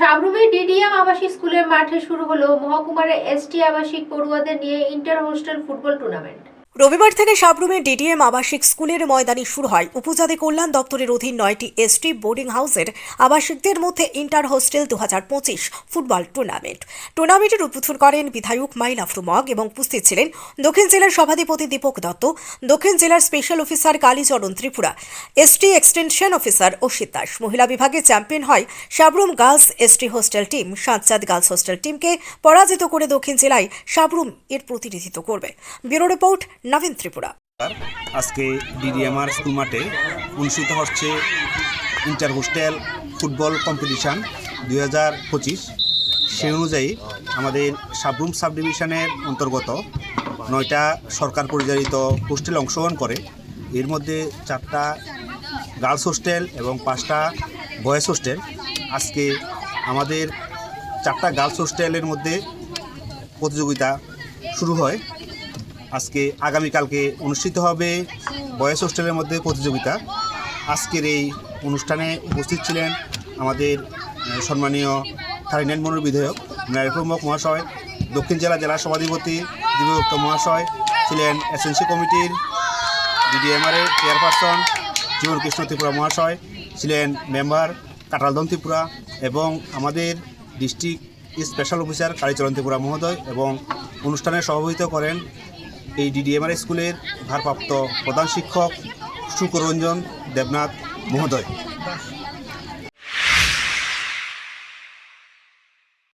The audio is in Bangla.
সাবরুমে ডিডিএম আবাসিক স্কুলের মাঠে শুরু হলো মহকুমার এসটি আবাসিক পড়ুয়াদের নিয়ে ইন্টার হোস্টেল ফুটবল টুর্নামেন্ট। রবিবার থেকে সাবরুমে ডিডিএম আবাসিক স্কুলের ময়দানে শুরু হয়। উপজাতি কল্যাণ দপ্তরের অধীন নয়টি এসটি বোর্ডিং হাউসের আবাসিকদের মধ্যে ইন্টার হোস্টেল দুহাজার পঁচিশ ফুটবল টুর্নামেন্ট। টুর্নামেন্টের উদ্বোধন করেন বিধায়ক মাইল আফরুমগ এবং উপস্থিত ছিলেন দক্ষিণ জেলার সভাধিপতি দীপক দত্ত, দক্ষিণ জেলার special officer Kalicharan Tripura, ST extension officer Asit Das. মহিলা বিভাগে চ্যাম্পিয়ন হয় Sabroom girls ST hostel team. Satchand girls hostel টিমকে পরাজিত করে দক্ষিণ জেলায় সাবরুম এর প্রতিনিধিত্ব করবে। Bureau report Nabin Tripura. আজকে ডিডিএমআর স্কুল মাঠে অনুষ্ঠিত হচ্ছে ইন্টার হোস্টেল ফুটবল কম্পিটিশান দুই হাজার পঁচিশ। সেই অনুযায়ী আমাদের সাবরুম সাব ডিভিশনের অন্তর্গত নয়টা সরকার পরিচালিত হোস্টেল অংশগ্রহণ করে। এর মধ্যে চারটা গার্লস হোস্টেল এবং পাঁচটা বয়েজ হোস্টেল। আজকে আমাদের চারটা গার্লস হোস্টেলের মধ্যে প্রতিযোগিতা শুরু হয়। আজকে আগামীকালকে অনুষ্ঠিত হবে বয়েস হোস্টেলের মধ্যে প্রতিযোগিতা। আজকের এই অনুষ্ঠানে উপস্থিত ছিলেন আমাদের সম্মানীয় থারিনেন মনুর বিধায়ক নারীপ্রমুখ মহাশয়, দক্ষিণ জেলা জেলা সভাধিপতি দিবদত্ত মহাশয়, ছিলেন এসএনসি কমিটির ডিডিএমআরের চেয়ারপারসন জীবন কৃষ্ণ ত্রিপুরা মহাশয়, ছিলেন মেম্বার কাটালদম ত্রিপুরা এবং আমাদের district special officer Kalicharan Tripura মহোদয় এবং অনুষ্ঠানে সভাপতিত্ব করেন এই ডিডিএমআর স্কুলের ভারপ্রাপ্ত প্রধান শিক্ষক সুকরঞ্জন দেবনাথ মহোদয়।